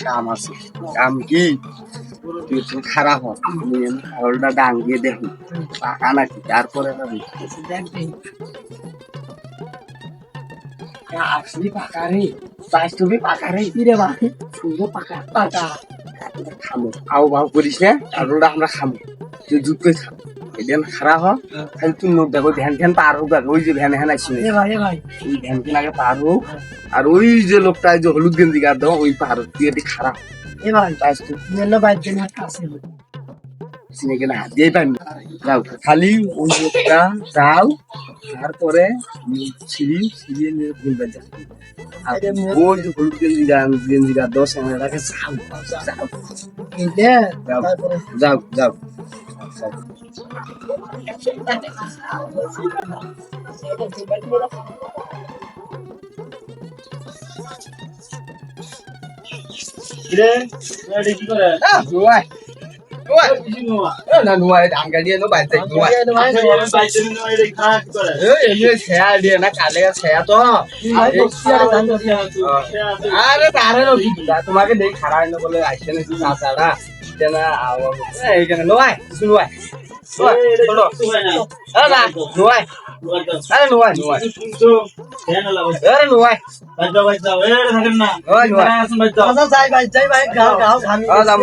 কাম আছে কাম কি তুই খারাপ হ হলটা ডাঙ্গিয়ে নাকি তারপরে আসলি পাকা রে। তুমি পাকা রে। কি রে ভাই? সুন্দর পাকা পাকা। খামো। আও বাউ করিস না? তারপরে আমরা খামো। তুই দুধ করে খাব এদিন খারাপ হ। খালি তুই নোট দেখো ভ্যান ফ্যান পার হোক ওই যে ভ্যান হ্যান আসি ভাই ভাই। ওই ভ্যান ফ্যান আগে পার হোক আর ওই যে লোকটা যে হলুদ গেঞ্জি গার দাও ওই পার হোক তুই এটি খারাপ এ ভাই। বাইশ তুই? ভাই কাছে যাও খালি ওই লোকটা যাও তারপরে সিঁড়ি সিঁড়ি নিয়ে ভুলবে যাও। হলুদ গেঞ্জি গান গেঞ্জি গার দশ এটাকে যাও যাও যাও যাও যাও। কিরে? এটা কি করে? নোয়াই নোয়াই না নোয়াই ধান গাড়ি নো বাইতে নোয়াই বাইতে নিয়ে এটা খা কি করে এই এই ছেয়া দিয়ে না কালে ছেয়া তো আরে তারে নো কি তোমাকে দেখ খারাপ না বলে আইছে না তুই চাচাড়া কেনা এইখানে নোয়াই শুনওয়াই না নোয়াই আরে নোয়াই নোয়াই আরে নোয়াই ওই নোয়াই দাদা যাই ভাই যাই ভাই গাও গাও আমি আ যাব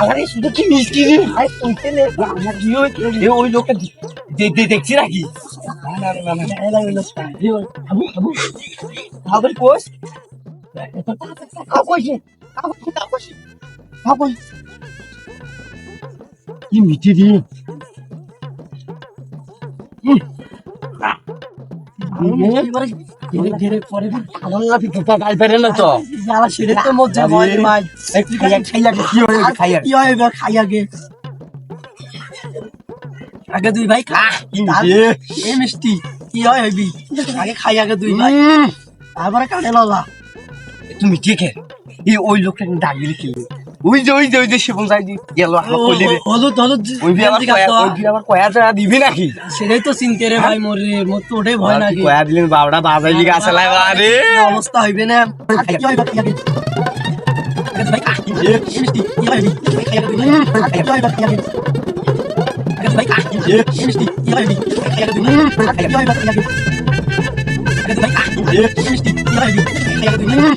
আরে শুধু কি মিষ্টি রে ভাই শুনতে নে আমার কি ওই ওই লোকটা দেখছি নাকি? না না না না না। লোকটা আবু আবু। আবু কোস আবু কি মিষ্টি রে আগে দুই ভাই খা। এ মিষ্টি কি হয় হইবি আগে খাই আগে দুই ভাই। তারপরে কাটে ললা। তুমি ঠিক এই ওই লোকটা ডাকবিলি কিনবে ওই যে ওই যে ওই যে শিবন যাই গেল আমার কলি রে। হলুদ হলুদ ওই কয়া ওই বি আবার কয়া টাকা দিবি নাকি? সেটাই তো চিনতে রে ভাই মোর রে মোর তো ওটাই ভয় লাগে কয়া দিলেন বাবড়া বাজাইলি গাছে লাই বারে অবস্থা হইবে না?